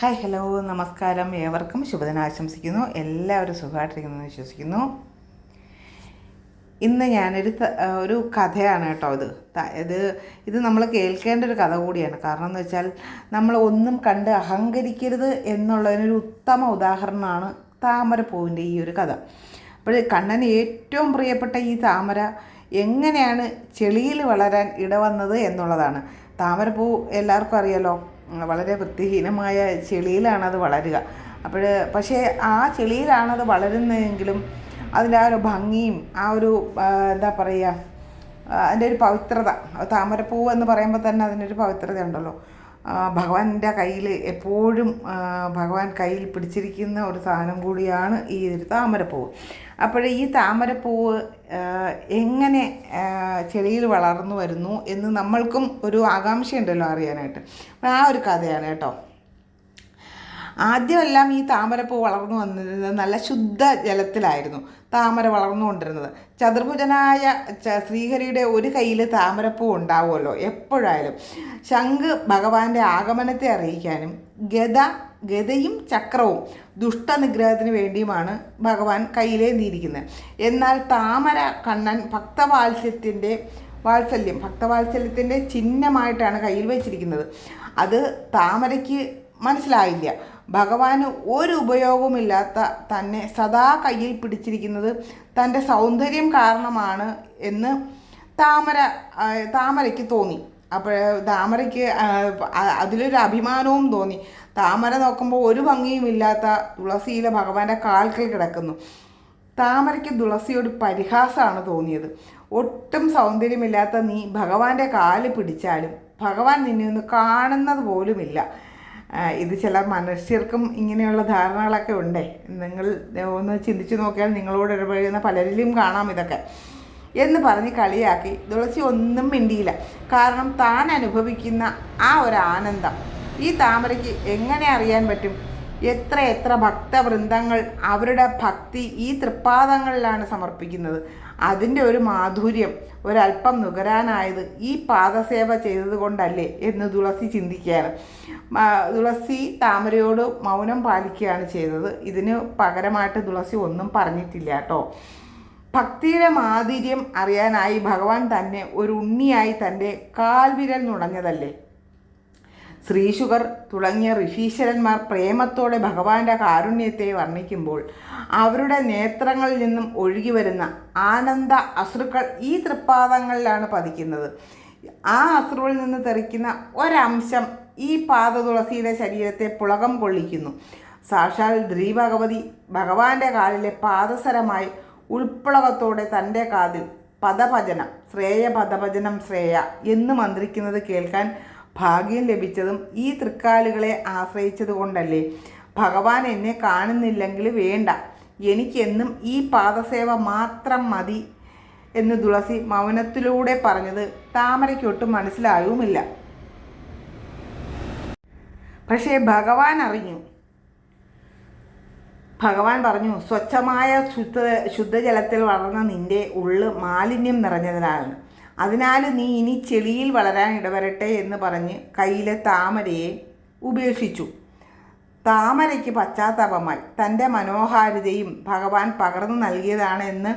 Hi hello നമസ്കാരം. ഏവർക്കും ശുഭദിനം ആശംസിക്കുന്നു. എല്ലാവരും സുഖമായിട്ടിരിക്കുന്നു എന്ന് വിശ്വസിക്കുന്നു. ഇന്ന് ഞാനൊരു ഒരു കഥയാണ് കേട്ടോ ഇത്. ഇത് ഇത് നമ്മൾ കേൾക്കേണ്ട ഒരു കഥ കൂടിയാണ്. കാരണം എന്ന് വെച്ചാൽ നമ്മൾ ഒന്നും കണ്ട് അഹങ്കരിക്കരുത് എന്നുള്ളതിനൊരു ഉത്തമ ഉദാഹരണമാണ് താമരപ്പൂവിന്റെ ഈ ഒരു കഥ. അപ്പോൾ കണ്ണന് ഏറ്റവും പ്രിയപ്പെട്ട ഈ താമര എങ്ങനെയാണ് ചെളിയിൽ വളരാൻ ഇടവന്നത് എന്നുള്ളതാണ്. താമരപ്പൂ എല്ലാവർക്കും അറിയാലോ? വളരെ വൃത്തിഹീനമായ ചെളിയിലാണത് വളരുക. അപ്പോൾ പക്ഷേ ആ ചെളിയിലാണത് വളരുന്നതെങ്കിലും അതിന്റെ ആ ഒരു ഭംഗിയും ആ ഒരു എന്താ പറയുക അതിന്റെ ഒരു പവിത്രത താമരപ്പൂ എന്ന് പറയുമ്പോൾ തന്നെ അതിനൊരു പവിത്രത ഉണ്ടല്ലോ ഭഗവാന്റെ കയ്യിൽ എപ്പോഴും ഭഗവാൻ കയ്യിൽ പിടിച്ചിരിക്കുന്ന ഒരു സാധനം കൂടിയാണ് ഈ ഒരു താമരപ്പൂവ് അപ്പോൾ ഈ താമരപ്പൂവ് എങ്ങനെ ചെടിയിൽ വളർന്നു വരുന്നു എന്ന് നമ്മൾക്കും ഒരു ആകാംക്ഷയുണ്ടല്ലോ അറിയാനായിട്ട്. ആ ഒരു കഥയാണ് കേട്ടോ. ആദ്യമെല്ലാം ഈ താമരപ്പൂ വളർന്നു വന്നിരുന്നത് നല്ല ശുദ്ധ ജലത്തിലായിരുന്നു. താമര വളർന്നുകൊണ്ടിരുന്നത്. ചതുർഭുജനായ ശ്രീഹരിയുടെ ഒരു കയ്യിൽ താമരപ്പൂ ഉണ്ടാവുമല്ലോ എപ്പോഴായാലും. ശംഖ് ഭഗവാന്റെ ആഗമനത്തെ അറിയിക്കാനും ഗത ഗതയും ചക്രവും ദുഷ്ടനിഗ്രഹത്തിന് വേണ്ടിയുമാണ് ഭഗവാൻ കയ്യിലേന്തിയിരിക്കുന്നത് എന്നാൽ താമര കണ്ണൻ ഭക്തവാത്സ്യത്തിന്റെ വാത്സല്യം ഭക്തവാത്സല്യത്തിന്റെ ചിഹ്നമായിട്ടാണ് കയ്യിൽ വെച്ചിരിക്കുന്നത്. അത് താമരയ്ക്ക് മനസ്സിലായില്ല. ഭഗവാന് ഒരു ഉപയോഗമില്ലാത്ത തന്നെ സദാ കയ്യിൽ പിടിച്ചിരിക്കുന്നത് തന്റെ സൗന്ദര്യം കാരണമാണ് എന്ന് താമര താമരയ്ക്ക് തോന്നി. അപ്പോൾ താമരയ്ക്ക് അതിലൊരു അഭിമാനവും തോന്നി. താമര നോക്കുമ്പോൾ ഒരു ഭംഗിയുമില്ലാത്ത തുളസിയിലെ ഭഗവാന്റെ കാൽക്കൽ കിടക്കുന്നു. താമരയ്ക്ക് തുളസിയോട് പരിഹാസമാണ് തോന്നിയത്. ഒട്ടും സൗന്ദര്യമില്ലാത്ത നീ ഭഗവാന്റെ കാൽ പിടിച്ചാലും ഭഗവാൻ നിന്നെ ഒന്ന് കാണുന്നത് പോലുമില്ല. ഇത് ചില മനുഷ്യർക്കും ഇങ്ങനെയുള്ള ധാരണകളൊക്കെ ഉണ്ട്. നിങ്ങൾ ഒന്ന് ചിന്തിച്ചു നോക്കിയാൽ നിങ്ങളോട് ഇടപഴകുന്ന പലരിലും കാണാം ഇതൊക്കെ. എന്ന് പറഞ്ഞ് കളിയാക്കി. തുളസി ഒന്നും മിണ്ടിയില്ല. കാരണം താൻ അനുഭവിക്കുന്ന ആ ഒരു ആനന്ദം. ഈ താമരയ്ക്ക് എങ്ങനെ അറിയാൻ പറ്റും? എത്ര എത്ര ഭക്തവൃന്ദങ്ങൾ അവരുടെ ഭക്തി ഈ തൃപ്പാദങ്ങളിലാണ് സമർപ്പിക്കുന്നത്. അതിന്റെ ഒരു മാധുര്യം ഒരല്പം നുകരാനായത് ഈ പാദസേവ ചെയ്തത് കൊണ്ടല്ലേ എന്ന് തുളസി ചിന്തിക്കുകയാണ്. തുളസി താമരയോട് മൗനം പാലിക്കുകയാണ് ചെയ്തത്. ഇതിന് പകരമായിട്ട് തുളസി ഒന്നും പറഞ്ഞിട്ടില്ല കേട്ടോ. ഭക്തിയുടെ മാധുര്യം അറിയാനായി ഭഗവാൻ തന്നെ ഒരു ഉണ്ണിയായി തന്റെ കാൽവിരൽ നുടഞ്ഞതല്ലേ ശ്രീശുകർ തുടങ്ങിയ ഋഷീശ്വരന്മാർ പ്രേമത്തോടെ ഭഗവാന്റെ കാരുണ്യത്തെ വർണിക്കുമ്പോൾ അവരുടെ നേത്രങ്ങളിൽ നിന്നും ഒഴുകി വരുന്ന ആനന്ദ അശ്രുക്കൾ ഈ തൃപ്പാദങ്ങളിലാണ് പതിക്കുന്നത്. ആ അശ്രുവിൽ നിന്ന് തെറിക്കുന്ന ഒരംശം ഈ പാദതുളസിയുടെ ശരീരത്തെ പുളകം കൊള്ളിക്കുന്നു. സാക്ഷാൽ ദ്രീ ഭഗവതി ഭഗവാന്റെ കാലിലെ പാദസരമായി ഉൾപ്പുളകത്തോടെ തന്റെ കാതിൽ പദഭജനം ശ്രേയ പദഭജനം ശ്രേയ എന്ന് മന്ത്രിക്കുന്നത് കേൾക്കാൻ ഭാഗ്യം ലഭിച്ചതും ഈ തൃക്കാലുകളെ ആശ്രയിച്ചത് കൊണ്ടല്ലേ ഭഗവാൻ എന്നെ കാണുന്നില്ലെങ്കിൽ വേണ്ട. എനിക്കെന്നും ഈ പാദസേവ മാത്രം മതി എന്ന് തുളസി മൗനത്തിലൂടെ പറഞ്ഞത് താമരയ്ക്കൊട്ടും മനസ്സിലായുമില്ല. പക്ഷേ ഭഗവാൻ അറിഞ്ഞു. ഭഗവാൻ പറഞ്ഞു സ്വച്ഛമായ ശുദ്ധ ശുദ്ധജലത്തിൽ വളർന്ന നിന്റെ ഉള്ള് മാലിന്യം നിറഞ്ഞതിനാണ് അതിനാൽ നീ ഇനി ചെളിയിൽ വളരാൻ ഇടവരട്ടെ എന്ന് പറഞ്ഞ് കയ്യിലെ താമരയെ ഉപേക്ഷിച്ചു. താമരയ്ക്ക് പശ്ചാത്താപമായി. തന്റെ മനോഹാരിതയും ഭഗവാൻ പകർന്നു നൽകിയതാണ് എന്ന്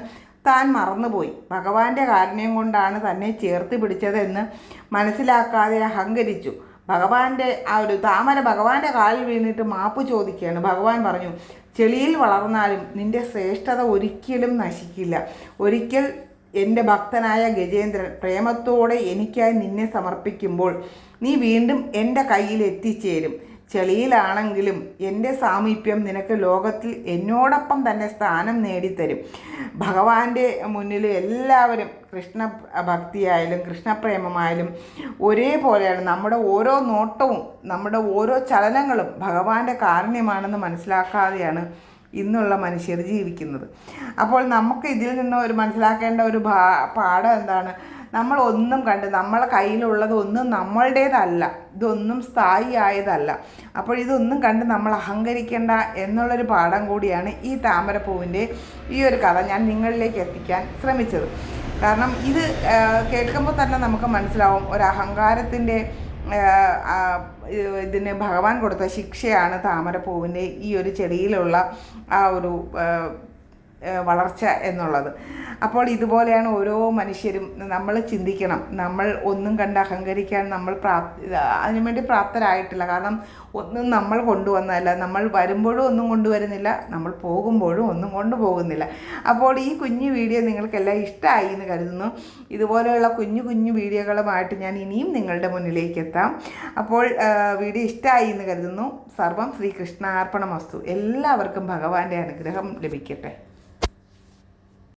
താൻ മറന്നുപോയി. ഭഗവാന്റെ കാരുണ്യം കൊണ്ടാണ് തന്നെ ചേർത്ത് പിടിച്ചതെന്ന് മനസ്സിലാക്കാതെ അഹങ്കരിച്ചു. ഭഗവാന്റെ ആ ഒരു താമര ഭഗവാന്റെ കാലിൽ വീണിട്ട് മാപ്പ് ചോദിക്കുകയാണ്. ഭഗവാൻ പറഞ്ഞു ചെളിയിൽ വളർന്നാലും നിന്റെ ശ്രേഷ്ഠത ഒരിക്കലും നശിക്കില്ല. ഒരിക്കൽ എന്റെ ഭക്തനായ ഗജേന്ദ്രൻ പ്രേമത്തോടെ എനിക്കായി നിന്നെ സമർപ്പിക്കുമ്പോൾ നീ വീണ്ടും എന്റെ കയ്യിൽ എത്തിച്ചേരും. ചെളിയിലാണെങ്കിലും എന്റെ സാമീപ്യം നിനക്ക് ലോകത്തിൽ എന്നോടൊപ്പം തന്നെ സ്ഥാനം നേടിത്തരും. ഭഗവാന്റെ മുന്നിൽ എല്ലാവരും കൃഷ്ണ ഭക്തിയായാലും കൃഷ്ണപ്രേമമായാലും ഒരേപോലെയാണ്. നമ്മുടെ ഓരോ നോട്ടവും നമ്മുടെ ഓരോ ചലനങ്ങളും ഭഗവാന്റെ കാരുണ്യമാണെന്ന് മനസ്സിലാക്കാതെയാണ് ഇന്നുള്ള മനുഷ്യർ ജീവിക്കുന്നത്. അപ്പോൾ നമുക്ക് ഇതിൽ നിന്ന് ഒരു മനസ്സിലാക്കേണ്ട ഒരു ഭാ പാഠം എന്താണ്? നമ്മൾ ഒന്നും കണ്ട് നമ്മളെ കയ്യിലുള്ളത് ഒന്നും നമ്മളുടേതല്ല. ഇതൊന്നും സ്ഥായി ആയതല്ല. അപ്പോൾ ഇതൊന്നും കണ്ട് നമ്മൾ അഹങ്കരിക്കേണ്ട എന്നുള്ളൊരു പാഠം കൂടിയാണ് ഈ താമരപ്പൂവിന്റെ ഈ ഒരു കഥ ഞാൻ നിങ്ങളിലേക്ക് എത്തിക്കാൻ ശ്രമിച്ചത്. കാരണം ഇത് കേൾക്കുമ്പോൾ തന്നെ നമുക്ക് മനസ്സിലാവും. ഒരു അഹങ്കാരത്തിന്റെ ഇതിന് ഭഗവാൻ കൊടുത്ത ശിക്ഷയാണ് താമരപ്പൂവിന്റെ ഈ ഒരു ചെടിയിലുള്ള ആ ഒരു വളർച്ച എന്നുള്ളത്. അപ്പോൾ ഇതുപോലെയാണ് ഓരോ മനുഷ്യരും നമ്മൾ ചിന്തിക്കണം. നമ്മൾ ഒന്നും കണ്ട് അഹങ്കരിക്കാൻ നമ്മൾ പ്രാപ് അതിനുവേണ്ടി പ്രാപ്തരായിട്ടില്ല. കാരണം ഒന്നും നമ്മൾ കൊണ്ടുവന്നതല്ല. നമ്മൾ വരുമ്പോഴും ഒന്നും കൊണ്ടുവരുന്നില്ല. നമ്മൾ പോകുമ്പോഴും ഒന്നും കൊണ്ടുപോകുന്നില്ല. അപ്പോൾ ഈ കുഞ്ഞു വീഡിയോ നിങ്ങൾക്കെല്ലാം ഇഷ്ടമായി എന്ന് കരുതുന്നു. ഇതുപോലെയുള്ള കുഞ്ഞു കുഞ്ഞു വീഡിയോകളുമായിട്ട് ഞാൻ ഇനിയും നിങ്ങളുടെ മുന്നിലേക്ക് എത്താം. അപ്പോൾ വീഡിയോ ഇഷ്ടമായി എന്ന് കരുതുന്നു. സർവം ശ്രീകൃഷ്ണാർപ്പണമസ്തു. എല്ലാവർക്കും ഭഗവാന്റെ അനുഗ്രഹം ലഭിക്കട്ടെ.